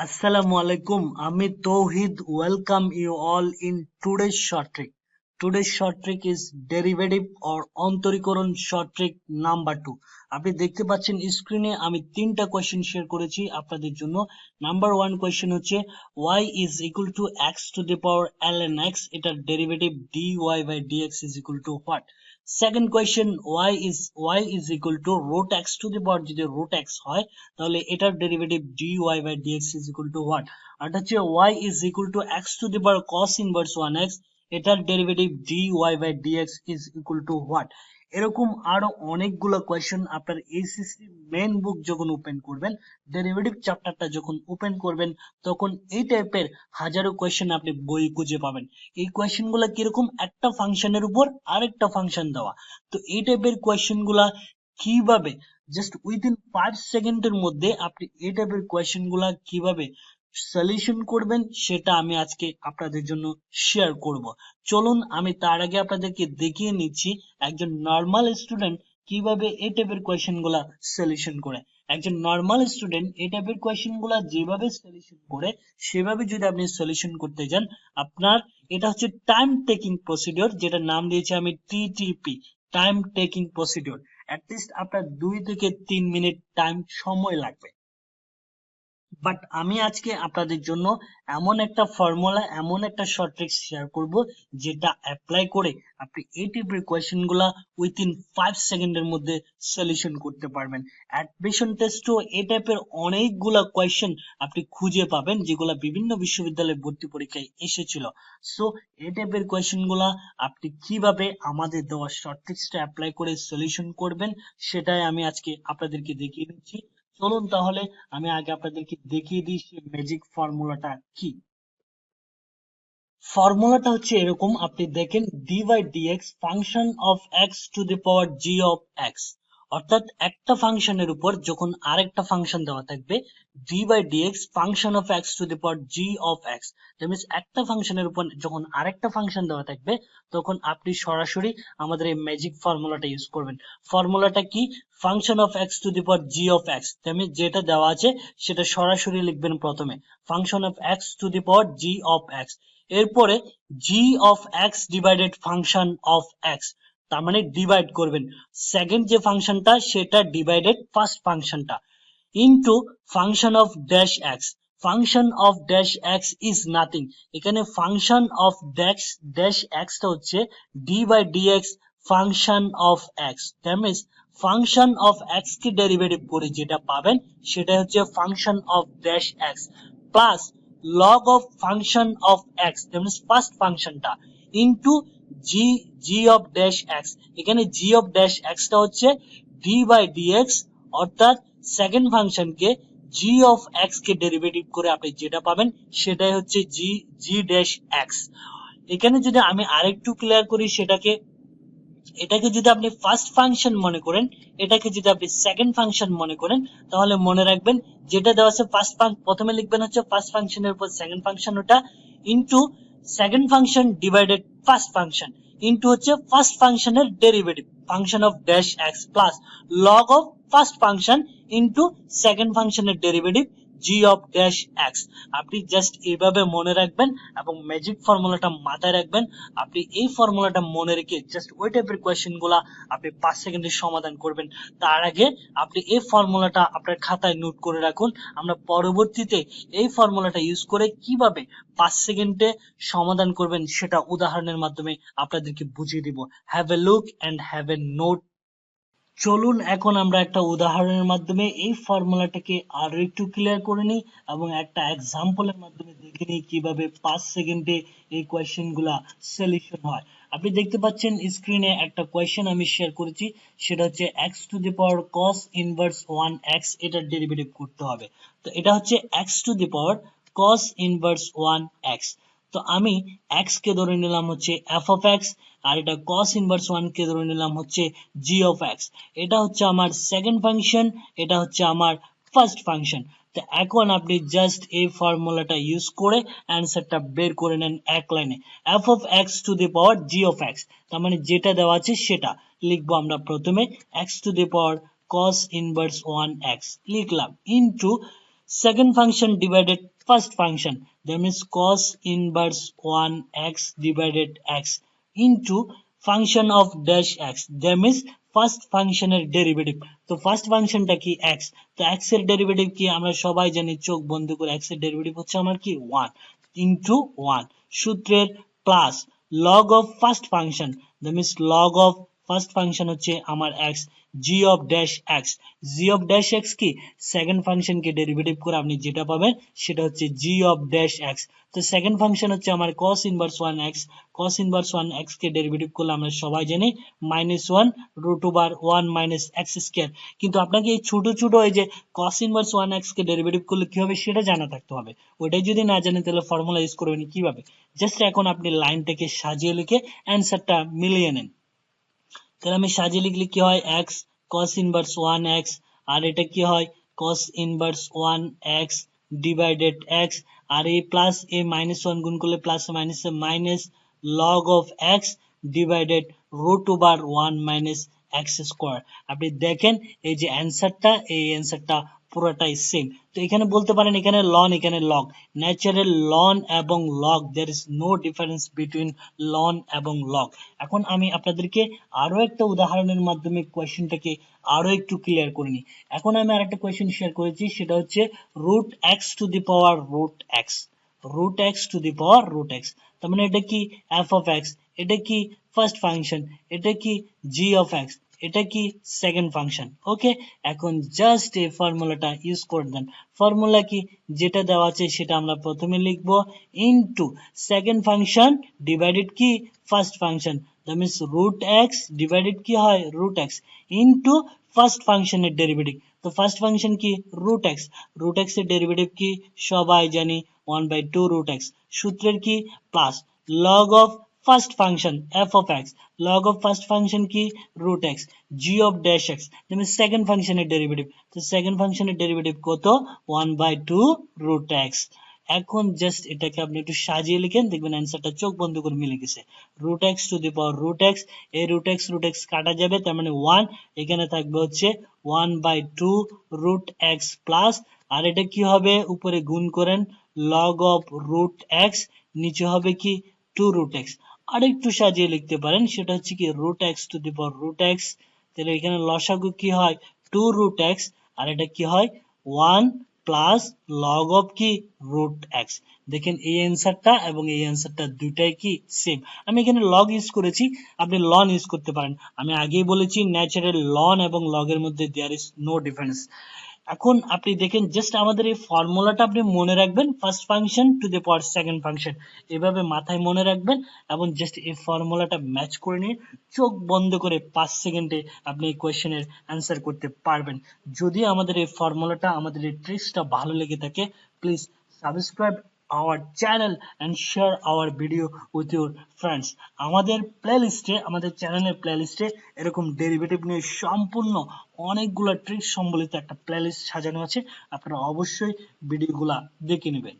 Assalamu alaikum. আমি Tauhid welcome you all in today's short trick today's short trick is derivative or অন্তরীকরণ short trick number two আপনি দেখতে পাচ্ছেন স্ক্রিনে আমি তিনটা কোয়েশ্চেন শেয়ার করেছি আপনাদের জন্য। নাম্বার ওয়ান কোয়েশ্চেন হচ্ছে y is equal to x to the power l n x এটার derivative d y by d x is equal to what second question y is y is equal to root x to the power যদি root x হয়, তাহলে এটার derivative d y by d x is equal to one আর হচ্ছে y is equal to x to the power cos inverse one x এটার derivative d y by d x is equal to এরকম আরও অনেকগুলো question আপনার HSC main book যখন open করবেন derivative চ্যাপ্টারটা যখন ওপেন করবেন, তখন এই টাইপের হাজারো কোয়েশ্চেন আপনি বই খুঁজে পাবেন। এই কোয়েশ্চেনগুলা কীরকম? একটা ফাংশনের উপর আরেকটা ফাংশন দেওয়া। তো এই টাইপের কোয়েশ্চেনগুলা কীভাবে? জাস্ট উইদিন ফাইভ সেকেন্ডের মধ্যে আপনি এই টাইপের কোয়েশ্চেনগুলা কীভাবে সলিউশন করবেন, সেটা আমি আজকে আপনাদের জন্য শেয়ার করব। চলুন, আমি তার আগে আপনাদেরকে দেখিয়ে নিচ্ছি একজন নর্মাল স্টুডেন্ট কীভাবে এই টাইপের কোয়েশ্চেন সলিউশন করে। একজন নর্মাল স্টুডেন্ট এই টাইপের কোয়েশ্চেন যেভাবে সলিউশন করে, সেভাবে যদি আপনি সলিউশন করতে যান, আপনার এটা হচ্ছে টাইম টেকিং প্রসিডিওর যেটা নাম দিয়েছি আমি TTP time taking procedure at least আপনার দুই থেকে তিন মিনিট টাইম সময় লাগবে। বাট আমি আজকে আপনাদের জন্য এমন একটা ফর্মুলা এমন একটা শর্ট ট্রিক শেয়ার করব, যেটা অ্যাপ্লাই করে আপনি এই টাইপের কোয়েশ্চেনগুলা উইথিন ফাইভ সেকেন্ডের মধ্যে সলিউশন করতে পারবেন। অ্যাডমিশন টেস্টও এই টাইপের অনেকগুলা কোয়েশ্চেন আপনি খুঁজে পাবেন, যেগুলা বিভিন্ন বিশ্ববিদ্যালয়ে ভর্তি পরীক্ষায় এসেছিল। সো এই টাইপের কোয়েশ্চেনগুলা আপনি কীভাবে আমাদের দেওয়া শর্ট ট্রিক্সটা অ্যাপ্লাই করে সলিউশন করবেন, সেটাই আমি আজকে আপনাদেরকে দেখিয়ে দিচ্ছি। চলুন তাহলে আমি আগে আপনাদেরকে দেখিয়ে দিই সে ম্যাজিক ফর্মুলাটা কি। ফর্মুলাটা হচ্ছে এরকম, আপনি দেখেন d by dx function of x to the power g of x অর্থাৎ একটা ফাংশনের উপর যখন আরেকটা ফাংশন দেওয়া থাকবে d by dx function of x to the power g of x means একটা ফাংশনের উপর যখন আরেকটা ফাংশন দেওয়া থাকবে, তখন আপনি সরাসরি আমাদের এই ম্যাজিক ফর্মুলাটা ইউজ করবেন। ফর্মুলাটা কি? Function of x to the power g of x তেমনি যেটা দেওয়া আছে, সেটা সরাসরি লিখবেন প্রথমে। Function of x to the power g of x এরপরে g of x divided function of x তার মানে ডিভাইড করবেন। সেকেন্ড যে ফাংশনটা সেটা ডিভাইডেড ফার্স্ট ফাংশনটা into function of dash x function of dash x is nothing এখানে function of dash dash এক্সটা হচ্ছে d by dx function of x that means function of x K derivative করে যেটা পাবেন সেটা হচ্ছে function of dash x plus log of function of x that means first ফাংশনটা into g g of dash x এখানে g of dash এক্সটা হচ্ছে D by dx অর্থাৎ সেকেন্ড ফাংশনকে জি অফ এক্স কে ডেরিভেটিভ করে আপনি যেটা পাবেন সেটাই হচ্ছে জি জি ড্যাশ এক্স এখানে যদি আমি আরেকটু ক্লিয়ার করি সেটাকে, এটাকে যদি আপনি ফার্স্ট ফাংশন মনে করেন, এটাকে যদি আপনি সেকেন্ড ফাংশন মনে করেন, তাহলে মনে রাখবেন যেটা দেওয়া আছে ফার্স্ট প্রথমে লিখবেন হচ্ছে ফার্স্ট ফাংশনের উপর সেকেন্ড ফাংশন ওটা into second function divided first function into হচ্ছে ফার্স্ট ফাংশনের derivative function of dash x plus log of first function into second ফাংশনের derivative g of dash x আপনি জাস্ট এইভাবে মনে রাখবেন এবং ম্যাজিক ফর্মুলাটা মাথায় রাখবেন। আপনি এই ফর্মুলাটা মনে রেখে জাস্ট ওই টাইপের কোয়েশ্চেনগুলা আপনি পাঁচ সেকেন্ডে সমাধান করবেন। তার আগে আপনি এই ফর্মুলাটা আপনার খাতায় নোট করে রাখুন। আমরা পরবর্তীতে এই ফর্মুলাটা ইউজ করে কীভাবে পাঁচ সেকেন্ডে সমাধান করবেন সেটা উদাহরণের মাধ্যমে আপনাদেরকে বুঝিয়ে দিব। Have a look and have a note চলুন, এখন আমরা একটা উদাহরণের মাধ্যমে এই ফর্মুলাটাকে আরও একটু ক্লিয়ার করে নিই এবং একটা এক্সাম্পলের মাধ্যমে দেখে নিই কীভাবে পাঁচ সেকেন্ডে এই কোয়েশ্চেনগুলা সলিউশন হয়। আপনি দেখতে পাচ্ছেন স্ক্রিনে একটা কোয়েশ্চেন আমি শেয়ার করেছি, সেটা হচ্ছে x to the power cos inverse one x এটার ডেরিভেটিভ করতে হবে। তো এটা হচ্ছে x to the power cos inverse one x তো আমি এক্স কে ধরে নিলাম হচ্ছে এফ অফ এক্স আর এটা কস ইনভার্স ওয়ান কে ধরে নিলাম হচ্ছে জি অফ এক্স এটা হচ্ছে আমার সেকেন্ড ফাংশন এটা হচ্ছে আমার ফার্স্ট ফাংশন তো এখন আপনি জাস্ট এই ফর্মুলাটা ইউজ করে অ্যান্সারটা বের করে নেন এক লাইনে f of x to the power g of x তার মানে যেটা দেওয়া আছে সেটা। লিখব আমরা প্রথমে x to the power inverse one x লিখলাম into second function divided first function that cos inverse 1 x divided x into function of dash x. That means first ফাংশনের ডেরিভেটিভ তো ফার্স্ট ফাংশনটা কি এক্স তো এক্সের ডেরিভেটিভ কি? আমরা সবাই জানি চোখ বন্ধ করে এক্সের ডেরিভেটিভ হচ্ছে আমার কি? ওয়ান ইন্টু ওয়ান সূত্রের plus log of first function that means log of first function হচ্ছে আমার x g of dash x g of dash x কি? সেকেন্ড ফাংশনকে ডেরিভেটিভ করে আপনি যেটা পাবেন, সেটা হচ্ছে জি অফ ড্যাশ এক্স তো সেকেন্ড ফাংশন হচ্ছে আমার cos inverse one x cos inverse one x কে ডেরিভেটিভ করলে আমরা সবাই জানি minus one root over one minus x square কিন্তু আপনাকে এই ছোট ছোট এই যে কস ইনভার্স ওয়ান এক্স কে ডেরিভেটিভ করলে কি হবে, সেটা জানা থাকতে হবে। ওইটাই যদি না জানেন, তাহলে ফর্মুলা ইউজ করবেন কীভাবে? জাস্ট এখন আপনি লাইনটাকে সাজিয়ে লিখে অ্যান্সারটা মিলিয়ে নেন। তাহলে আমি সাজিয়ে লিখলে কি হয়? X cos inverse one x আর এটা কি হয়? Cos inverse one x divided x আর এই প্লাস এ মাইনাস ওয়ান গুণ করলে plus minus minus log of x divided root over one minus x square আপনি দেখেন, এই যে অ্যান্সারটা এই অ্যান্সারটা পুরোটাই সেম তো এখানে বলতে পারেন এখানে লন এখানে লগ ন্যাচারাল লন এবং log there is no difference between ln এবং লগ এখন আমি আপনাদেরকে আরও একটা উদাহরণের মাধ্যমে কোয়েশ্চেনটাকে আরও একটু ক্লিয়ার করে নিই। এখন আমি আরেকটা কোয়েশ্চেন শেয়ার করেছি, সেটা হচ্ছে root x to the power root x root x to the power root x তার মানে এটা কি এফ অফ এক্স এটা কি ফার্স্ট ফাংশন এটা কি জি অফ এক্স এটা কি সেকেন্ড ফাংশন ওকে এখন জাস্ট এই ফর্মুলাটা ইউজ করে দেন। ফর্মুলা কি? যেটা দেওয়া আছে সেটা আমরা প্রথমে লিখব ইনটু সেকেন্ড ফাংশন ডিভাইডেড কি? First function that means root x divided কি হয়? রুট এক্স ইনটু ফার্স্ট ফাংশনের ডেরিভেটিভ তো ফার্স্ট ফাংশন কি? রুট এক্স রুট এক্সের ডেরিভেটিভ কি? সবাই জানি one by two root x সূত্রের কি? Plus log of first function f of x, log of first function কি root x, g of dash x. মানে সেকেন্ড ফাংশনের ডেরিভেটিভ তো সেকেন্ড ফাংশনের ডেরিভেটিভ কত 1 বাই 2 root x. এখন জাস্ট এটাকে আপনি একটু সাজিয়ে লিখেন, দেখবেন অ্যান্সারটা চোখ বন্ধ করে মিলে গেছে। Root x to the power root x এই রুট এক্স রুট এক্স কাটা যাবে, তার মানে ওয়ান এখানে থাকবে হচ্ছে one by two root x plus আর এটা কি হবে? উপরে গুণ করেন লগ অফ রুট এক্স নিচে হবে কি? টু রুট এক্স আরেকটু সাজিয়ে লিখতে পারেন, সেটা হচ্ছে কি root x to the power root x তাহলে এখানে লসাগু কি হয়? টু রুট এক্স আর এটা কি হয়? ওয়ান প্লাস লগ অফ কি? রুট এক্স দেখেন এই অ্যান্সারটা এবং এই অ্যান্সারটা দুইটাই কি? সেম আমি এখানে লগ ইউজ করেছি, আপনি লন ইউজ করতে পারেন। আমি আগেই বলেছি ন্যাচারাল লন এবং লগের মধ্যে দেয়ার ইজ নো ডিফারেন্স এখন আপনি দেখেন জাস্ট আমাদের এই ফর্মুলাটা আপনি মনে রাখবেন first function to the power second function এভাবে মাথায় মনে রাখবেন এবং জাস্ট এই ফর্মুলাটা ম্যাচ করে নিয়ে চোখ বন্ধ করে পাঁচ সেকেন্ডে আপনি এই কোয়েশ্চেনের অ্যান্সার করতে পারবেন। যদি আমাদের এই ফর্মুলাটা আমাদের এই ট্রিক্সটা ভালো লেগে থাকে please subscribe our channel and share our video with your friends. আমাদের প্লেলিস্টে আমাদের চ্যানেলের প্লেলিস্টে এরকম ডেরিভেটিভ নিয়ে সম্পূর্ণ অনেকগুলো ট্রিক সম্বলিত একটা প্লেলিস্ট সাজানো আছে। আপনারা অবশ্যই ভিডিওগুলা দেখে নেবেন।